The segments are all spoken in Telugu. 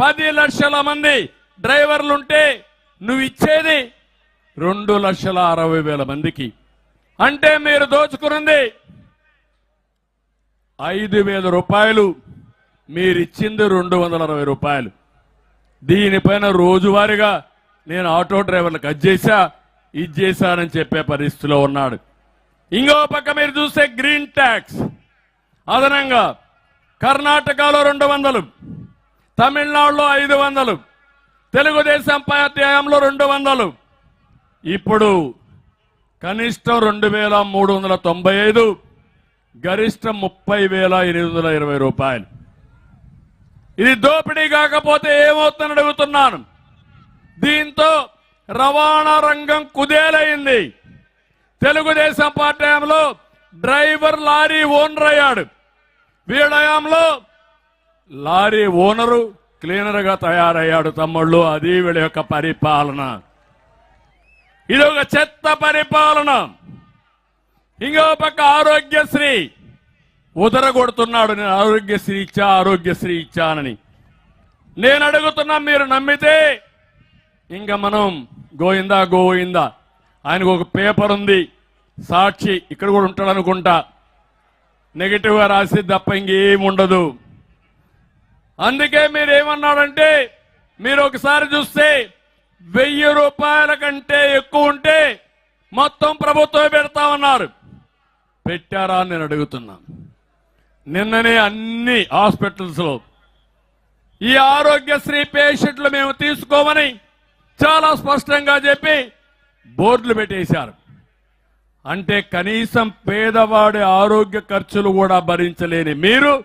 పది లక్షల మంది డ్రైవర్లుంటే నువ్వు ఇచ్చేది రెండు లక్షల అరవై వేల మందికి. అంటే మీరు దోచుకున్నది ఐదు వేల రూపాయలు మీరిచ్చింది రెండు వందల అరవై రూపాయలు. దీనిపైన రోజువారీగా నేను ఆటో డ్రైవర్లకు అది చేశా ఇది చేశానని చెప్పే పరిస్థితిలో ఉన్నాడు. ఇంకో పక్క మీరు చూస్తే గ్రీన్ ట్యాక్స్. అదనంగా కర్ణాటకలో రెండు వందలు తమిళనాడులో ఐదు వందలు తెలుగుదేశం పార్టీ హయాంలో రెండు వందలు. ఇప్పుడు కనిష్టం రెండు వేల మూడు వందల తొంభై ఐదు గరిష్టం ముప్పై వేల ఎనిమిది వందల ఇరవై రూపాయలు. ఇది దోపిడీ కాకపోతే ఏమవుతుందని అడుగుతున్నాను. దీంతో రవాణా రంగం కుదేలైంది. తెలుగుదేశం పార్టీ హయాంలో డ్రైవర్ లారీ ఓనర్ అయ్యాడు. వీడయాంలో లారీ ఓనరు క్లీనర్గా తయారయ్యాడు తమ్ముళ్ళు. అది వీళ్ళ యొక్క పరిపాలన. ఇది ఒక చెత్త పరిపాలన. ఇంకో పక్క ఆరోగ్యశ్రీ. ఉదరగొడుతున్నాడు నేను ఆరోగ్యశ్రీ ఇచ్చా ఆరోగ్యశ్రీ ఇచ్చానని నేను అడుగుతున్నా మీరు నమ్మితే ఇంకా మనం గోయిందా గోయిందా? ఆయనకు ఒక పేపర్ ఉంది. సాక్షి ఇక్కడ కూడా ఉంటాడు అనుకుంటా రాసి తప్ప ఇంకేం ఉండదు అందుకే మీరు ఏమన్నాడంటే మీరు ఒకసారి చూస్తే వెయ్యి రూపాయల కంటే ఎక్కువ ఉంటే మొత్తం ప్రభుత్వం పెడతామన్నారు. పెట్టారా అని నేను అడుగుతున్నాను. నిన్ననే అన్ని హాస్పిటల్స్లో ఈ ఆరోగ్యశ్రీ పేషెంట్లు మేము తీసుకోమని చాలా స్పష్టంగా చెప్పి బోర్డులు పెట్టేశారు. అంటే కనీసం పేదవాడి ఆరోగ్య ఖర్చులు కూడా భరించలేని మీరు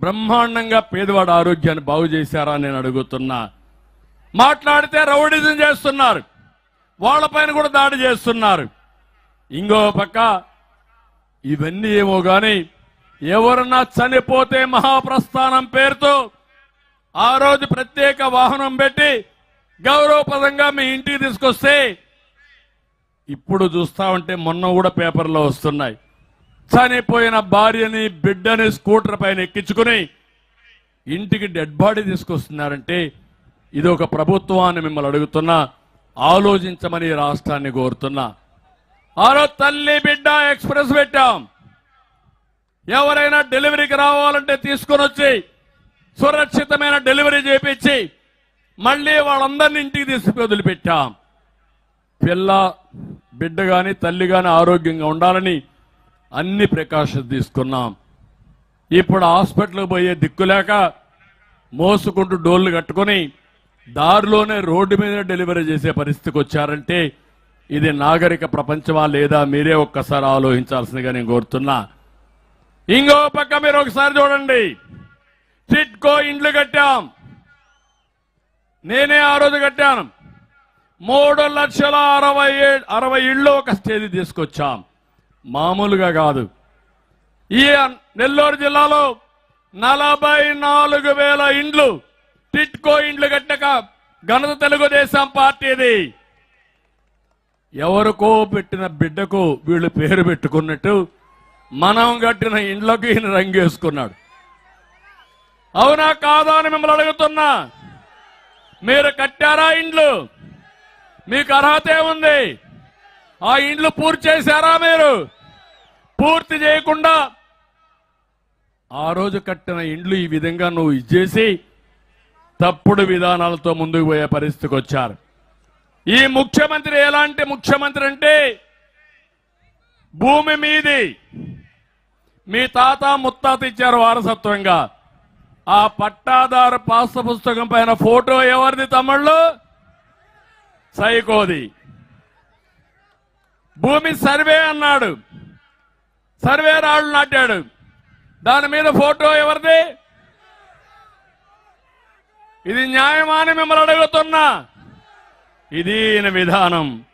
బ్రహ్మాండంగా పేదవాడి ఆరోగ్యాన్ని బాగు చేశారా నేను అడుగుతున్నా. మాట్లాడితే రౌడిజం చేస్తున్నారు. వాళ్ళపైన కూడా దాడి చేస్తున్నారు. ఇంకో పక్క ఇవన్నీ ఏమో కానీ ఎవరన్నా చనిపోతే మహాప్రస్థానం పేరుతో ఆ రోజు ప్రత్యేక వాహనం పెట్టి గౌరవపదంగా మీ ఇంటికి తీసుకొస్తే ఇప్పుడు చూస్తా ఉంటే మొన్న కూడా పేపర్లో వస్తున్నాయి. చనిపోయిన భార్యని బిడ్డని స్కూటర్ పైన ఎక్కించుకుని ఇంటికి డెడ్ బాడీ తీసుకొస్తున్నారంటే ఇది ఒక ప్రభుత్వాన్ని మిమ్మల్ని అడుగుతున్నా ఆలోచించమని రాష్ట్రాన్ని కోరుతున్నా. ఆరో తల్లి బిడ్డ ఎక్స్ప్రెస్ పెట్టాం. ఎవరైనా డెలివరీకి రావాలంటే తీసుకొని వచ్చి సురక్షితమైన డెలివరీ చేపించి మళ్ళీ వాళ్ళందరినీ ఇంటికి తీసుకు వదిలిపెట్టాం. పిల్ల బిడ్డ కానీ తల్లి కానీ ఆరోగ్యంగా ఉండాలని అన్ని ప్రకాశం తీసుకున్నాం. ఇప్పుడు హాస్పిటల్కి పోయే దిక్కులేక మోసుకుంటూ డోళ్ళు కట్టుకొని దారిలోనే రోడ్డు మీద డెలివరీ చేసే పరిస్థితికి వచ్చారంటే ఇది నాగరిక ప్రపంచమా లేదా మీరే ఒక్కసారి ఆలోచించాల్సిందిగా నేను కోరుతున్నా. ఇంకో పక్క మీరు ఒకసారి చూడండి. చిట్కో ఇండ్లు కట్టాం. నేనే ఆ రోజు కట్టాను. మూడు లక్షల అరవై ఏ- అరవై ఇళ్ళు ఒక స్టేజ్ తీసుకొచ్చాం. మామూలుగా కాదు. ఈ నెల్లూరు జిల్లాలో నలభై నాలుగు వేల ఇండ్లు టిట్కో ఇండ్లు కట్టక ఘనత తెలుగుదేశం పార్టీది. ఎవరికో పెట్టిన బిడ్డకు వీళ్ళు పేరు పెట్టుకున్నట్టు మనం కట్టిన ఇండ్లకు ఈయన రంగేసుకున్నాడు. అవునా కాదా అని మిమ్మల్ని అడుగుతున్నా. మీరు కట్టారా ఇండ్లు? మీకు అర్హత ఏముంది? ఆ ఇండ్లు పూర్తి చేశారా మీరు? పూర్తి చేయకుండా ఆ రోజు కట్టిన ఇండ్లు ఈ విధంగా నువ్వు ఇచ్చేసి తప్పుడు విధానాలతో ముందుకు పోయే పరిస్థితికి వచ్చారు. ఈ ముఖ్యమంత్రి ఎలాంటి ముఖ్యమంత్రి అంటే భూమి మీది. మీ తాత ముత్తాత ఇచ్చారు వారసత్వంగా. ఆ పట్టాదారు పాస్త పుస్తకం పైన ఫోటో ఎవరిది తమ్ముళ్ళు? సైకోది. భూమి సర్వే అన్నాడు. సర్వే రాళ్ళు నాటాడు. దాని మీద ఫోటో ఎవరిది? ఇది న్యాయమాని మిమ్మల్ని అడుగుతున్నా. ఇది ఈయన విధానం.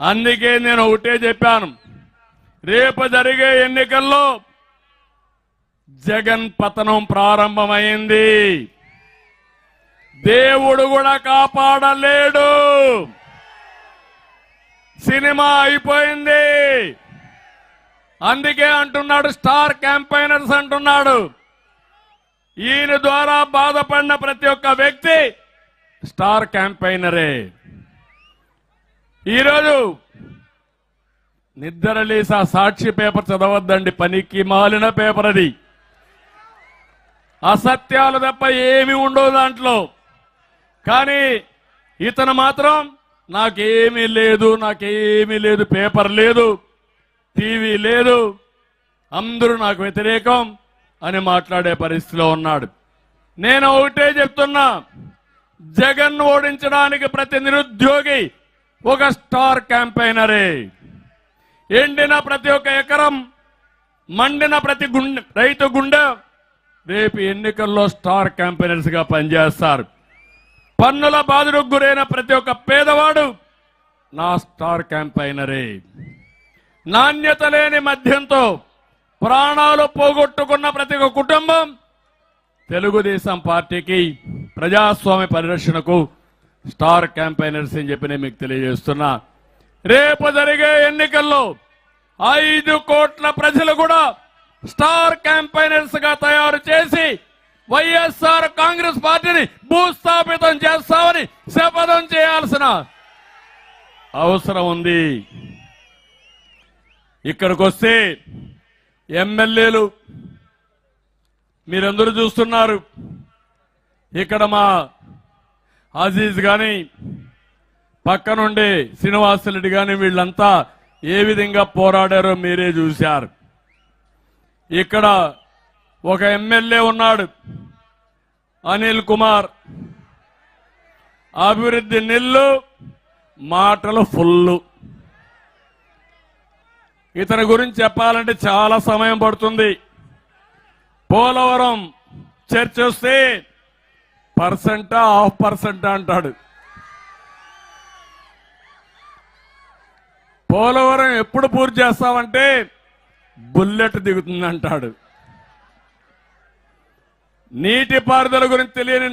అందుకే నేను ఒకటే చెప్పాను. రేపు జరిగే ఎన్నికల్లో జగన్ పతనం ప్రారంభమైంది. దేవుడు కూడా కాపాడలేడు. సినిమా అయిపోయింది. అందుకే అంటున్నాడు స్టార్ క్యాంపైనర్స్ అంటున్నాడు. ఈయన ద్వారా బాధపడిన ప్రతి ఒక్క వ్యక్తి స్టార్ క్యాంపైనరే ఈరోజు నిద్రలేసా సాక్షి పేపర్ చదవద్దండి పనికి మాలిన పేపర్ అది. అసత్యాలు తప్ప ఏమి ఉండవు దాంట్లో. కానీ ఇతను మాత్రం నాకేమీ లేదు నాకేమీ లేదు పేపర్ లేదు టీవీ లేదు. అందరూ నాకు వ్యతిరేకం అని మాట్లాడే పరిస్థితిలో ఉన్నాడు. నేను ఒకటే చెప్తున్నా జగన్ ఓడించడానికి ప్రతి నిరుద్యోగి ఒక స్టార్ క్యాంపైనరే ఎండిన ప్రతి ఒక్క ఎకరం మండిన ప్రతి గుండె రైతు గుండె రేపు ఎన్నికల్లో స్టార్ క్యాంపెయినర్స్గా పనిచేస్తారు. పన్నుల బాధలకు గురైన ప్రతి ఒక్క పేదవాడు నా స్టార్ క్యాంపైనరే. నాణ్యత లేని మద్యంతో ప్రాణాలు పోగొట్టుకున్న ప్రతి ఒక్క కుటుంబం తెలుగుదేశం పార్టీకి ప్రజాస్వామ్య పరిరక్షణకు స్టార్ క్యాంపైనర్స్ అని చెప్పి నేను మీకు తెలియజేస్తున్నా. రేపు జరిగే ఎన్నికల్లో ఐదు కోట్ల ప్రజలు కూడా స్టార్ క్యాంపైనర్స్గా తయారు చేసి వైఎస్ఆర్ కాంగ్రెస్ పార్టీని భూస్థాపితం చేస్తామని శపథం చేయాల్సిన అవసరం ఉంది. ఇక్కడికి వస్తే ఎమ్మెల్యేలు మీరందరూ చూస్తున్నారు. ఇక్కడ మా అజీజ్ కానీ పక్కనుండే శ్రీనివాసరెడ్డి కానీ వీళ్ళంతా ఏ విధంగా పోరాడారో మీరే చూశారు. ఇక్కడ ఒక ఎమ్మెల్యే ఉన్నాడు అనిల్ కుమార్. అభివృద్ధి నిల్లు మాటలు ఫుల్లు. ఇతని గురించి చెప్పాలంటే చాలా సమయం పడుతుంది. పోలవరం చర్చ వస్తే పర్సెంటా హాఫ్ పర్సెంటా అంటాడు. పోలవరం ఎప్పుడు పూర్తి చేస్తామంటే బుల్లెట్ దిగుతుంది అంటాడు నీటిపారుదల గురించి తెలియని